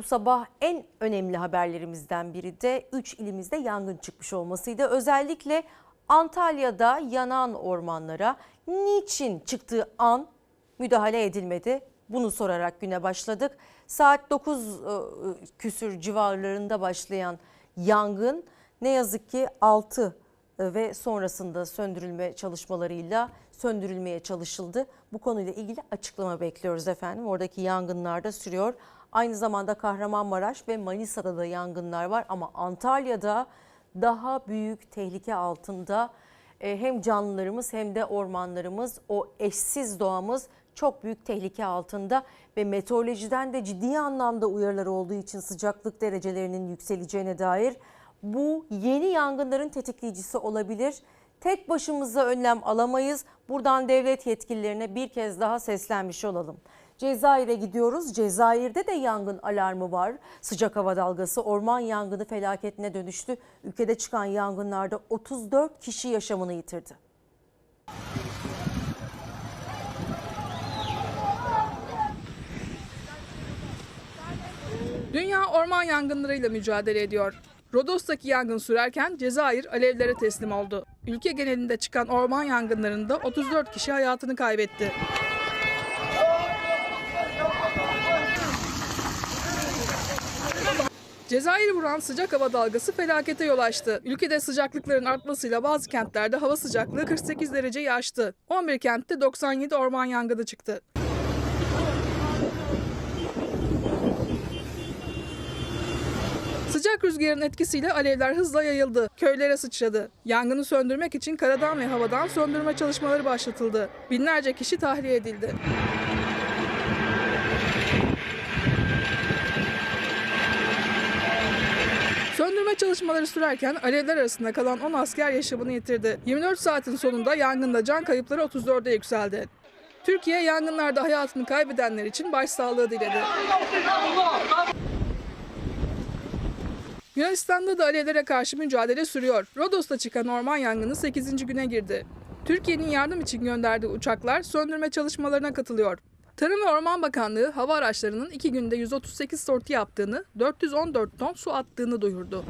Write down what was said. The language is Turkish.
bu sabah en önemli haberlerimizden biri de 3 ilimizde yangın çıkmış olmasıydı. Özellikle Antalya'da yanan ormanlara niçin çıktığı an müdahale edilmedi? Bunu sorarak güne başladık. Saat 9 e, küsür civarlarında başlayan yangın ne yazık ki 6 ve sonrasında söndürülme çalışmalarıyla söndürülmeye çalışıldı. Bu konuyla ilgili açıklama bekliyoruz efendim. Oradaki yangınlar da sürüyor. Aynı zamanda Kahramanmaraş ve Manisa'da da yangınlar var ama Antalya'da daha büyük tehlike altında E, hem canlılarımız hem de ormanlarımız o eşsiz doğamız çok büyük tehlike altında ve meteorolojiden de ciddi anlamda uyarılar olduğu için sıcaklık derecelerinin yükseleceğine dair bu yeni yangınların tetikleyicisi olabilir. Tek başımıza önlem alamayız. Buradan devlet yetkililerine bir kez daha seslenmiş olalım. Cezayir'e gidiyoruz. Cezayir'de de yangın alarmı var. Sıcak hava dalgası orman yangını felaketine dönüştü. Ülkede çıkan yangınlarda 34 kişi yaşamını yitirdi. Dünya orman yangınlarıyla mücadele ediyor. Rodos'taki yangın sürerken Cezayir alevlere teslim oldu. Ülke genelinde çıkan orman yangınlarında 34 kişi hayatını kaybetti. Cezayir'i vuran sıcak hava dalgası felakete yol açtı. Ülkede sıcaklıkların artmasıyla bazı kentlerde hava sıcaklığı 48 dereceyi aştı. 11 kentte 97 orman yangını çıktı. Sıcak rüzgarın etkisiyle alevler hızla yayıldı. Köylere sıçradı. Yangını söndürmek için karadan ve havadan söndürme çalışmaları başlatıldı. Binlerce kişi tahliye edildi. Söndürme çalışmaları sürerken alevler arasında kalan 10 asker yaşamını yitirdi. 24 saatin sonunda yangında can kayıpları 34'e yükseldi. Türkiye yangınlarda hayatını kaybedenler için başsağlığı diledi. Yunanistan'da da alevlere karşı mücadele sürüyor. Rodos'ta çıkan orman yangını 8. güne girdi. Türkiye'nin yardım için gönderdiği uçaklar söndürme çalışmalarına katılıyor. Tarım ve Orman Bakanlığı hava araçlarının iki günde 138 sorti yaptığını, 414 ton su attığını duyurdu.